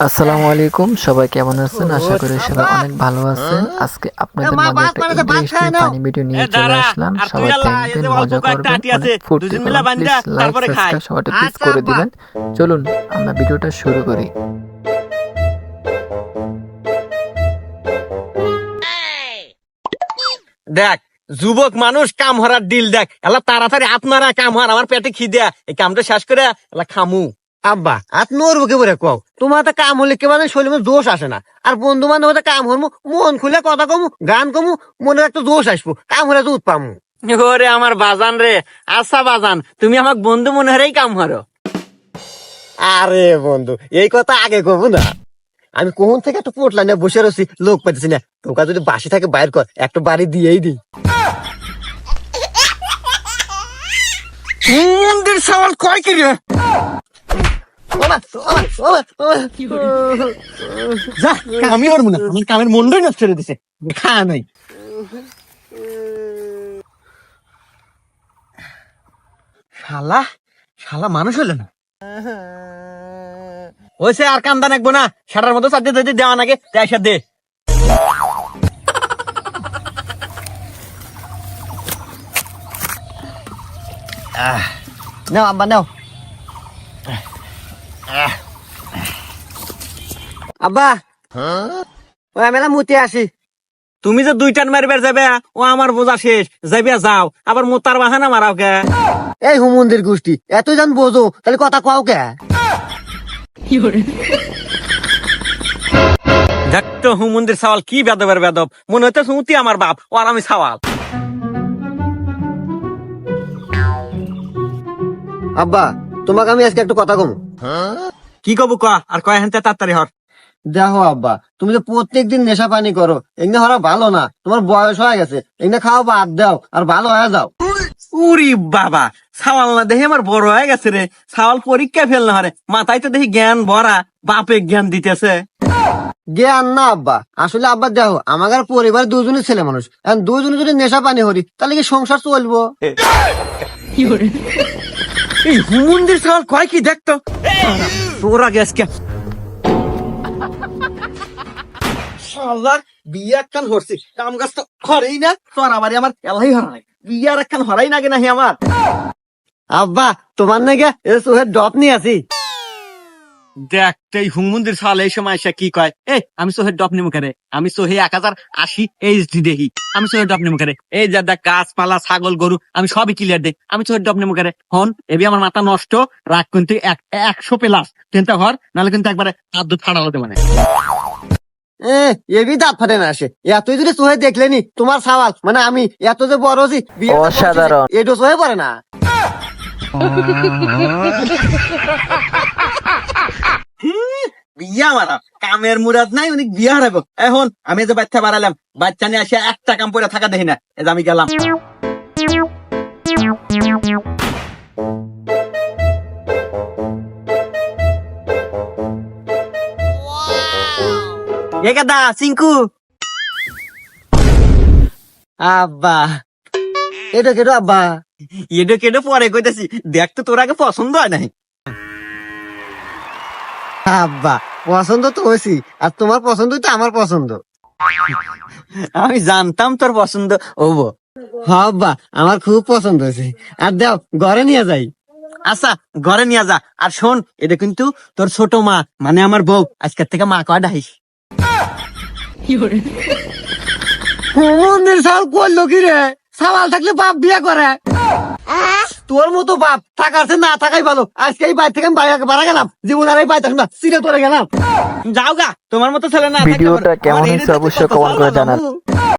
আসসালামু আলাইকুম সবাই কেমন আছেন? আশা করি সবাই অনেক ভালো আছেন। আজকে আপনাদের মা, মাঝে একটা ভাত খায় ইন্টারেস্টিং। ফানি ভিডিও নিয়ে চলে আসলাম। সবাই দেখবেন মজা করবেন আটি আছে, অনেক ফুর্তি করবেন প্লিজ লাইক তারপরে খাই। সাবস্ক্রাইব সবাই প্লিজ করে দিবেন। চলুন আমরা ভিডিওটা শুরু করি। দেখ যুবক মানুষ কাম হরার ডিল দেখ। এলা তাড়াতাড়ি আপনারা কাম হর আমার পেটে খিদে। এই কামটা শেষ করে এলা খামু। আব্বা আর নড়বো কে বলে কও তোমার তো কাম হলে কে মানে শরীরে জোশ আসে না। আর বন্ধু বান্ধব কাম হরমু মন খুলে কথা কমু গান কমু মনে একটা জোশ আসব কাম হলে দুধ পামু। ওরে আমার বাজান রে আচ্ছা বাজান তুমি আমার বন্ধু মনে হরেই কাম হরো। আরে বন্ধু এই কথা আগে কবু না। আমি কোন থেকে একটা পোটলা নিয়ে বসে রয়েছি লোক পাইতেছি না। তোকে যদি বাসি থাকে বাইর কর একটা বাড়ি দিয়েই দিই। মন্দির সওয়াল কয় কি রে। কামই হরমু না। আমার কামের নষ্ট করে দিছে। নাই। শালা শালা মানুষ হলো না। ওইসে আর কান্দা নাকবো না। সাটার মতো সাথে যদি দেওয়া নাগে এসে দে। নাও আব্বা, নাও। আব্বা। আমি না মুতে আসি। তুমি যে দুই টান মারিবার যাবে ও আমার বোঝা শেষ। যাইবে যাও। আবার মোতার বাহানা মারাও কে? এই হুমন্দির গোষ্ঠী এত জান বোঝো তাহলে কথা কও কে? দেখ তো হুমন্দির সওয়াল কি বেদবের বেদব। মনে হচ্ছে সুতি আমার বাপ ও আর আমি সওয়াল। আব্বা তোমাকে আমি আজকে একটা কথা কম। কি কবু ক আর কয় হেনতে তাড়াতাড়ি হর। দেখো আব্বা তুমি তো প্রত্যেক দিন নেশা পানি করো। এগুলো হরা ভালো না। তোমার বয়স হয়ে গেছে। এগুলো খাও বাদ দাও আর ভালো হয়ে যাও। উরি বাবা সাওয়াল না দেখি আমার বড় হয়ে গেছে রে। সাওয়াল পরীক্ষা ফেল না হরে। মাথায় তো দেখি জ্ঞান ভরা বাপে জ্ঞান দিতেছে। জ্ঞান না আব্বা। আসলে আব্বা দেখো আমাদের পরিবার দুজনই ছেলে মানুষ। দুজনে যদি নেশা পানি হরি তাহলে কি সংসার চলবো? এই হুমন্দির সাওয়াল কয় কি দেখতো? তোর আজকে বিয়ে হরছি। কাম গাছ তো হরেই না তোর আমার এলাই হরা নাই। বিয়ার একখান হরাই আমার? আব্বা, তোমার নাকি এ ডপ নিয়ে আছি। এই হুমন্দির সাল এই সময় এসে কি কয়? এই, আমি সোহের ডপ নিমু করে আমি সোহে এক হাজার আশি এইচডি দেখি। আমি সোহের ডপ নিমু করে এই যা দেখ, গাছপালা, ছাগল, গরু, আমি সবই ক্লিয়ার দেখ আমি সোহের ডপ নিমু করে হন, এবি আমার মাথা নষ্ট, রাগ কিন্তু এক, একশো প্লাস চিন্তা কর নাহলে কিন্তু একবারে ফাড়া হতে মানে। এবি দাঁত ফাটে না আসে এতই যদি দেখলেনি তোমার সওয়াল মানে আমি এত যে বড় হচ্ছি বিয়ে অসাধারণ। এটো চোখে পড়ে না। বিয়া মারা কামের মুরাদ নাই উনি বিয়া হারাবো। এখন আমি যে বাচ্চা বাড়ালাম বাচ্চা নিয়ে আসে একটা কাম করে থাকা দেখি না। এই যে আমি গেলাম। এ গাদা চিঙ্কু আব্বা। এটা কেটো আব্বা। এডো কেডো পরে কইতেছি, দেখ তো তোর আগে পছন্দ হয় নাই। আব্বা, পছন্দ তো হয়েছি আর তোমার পছন্দই তো আমার পছন্দ। আমি জানতাম তোর পছন্দ হব আব্বা, আমার খুব পছন্দ হয়েছে। আর দাও, ঘরে নিয়ে যাই। আচ্ছা ঘরে নিয়ে যা। আর শোন এটা কিন্তু তোর ছোট মা মানে আমার বউ, আজকের থেকে মা কয় ডাইস মন্দির সাল করল কি রে? সাওয়াল থাকলে বাপ বিয়া করে। তোর মতো বাপ থাকার না থাকাই ভালো। আজকে এই বাইর থেকে আমি বাইরে বাড়া গেলাম। জীবন আর এই বাইর থাকলাম সিরে তোরে গেলাম। যাও গা তোমার মতো ছেলে না থাকলে ভিডিওটা কেমন হয়েছে অবশ্যই কমেন্ট করে জানান।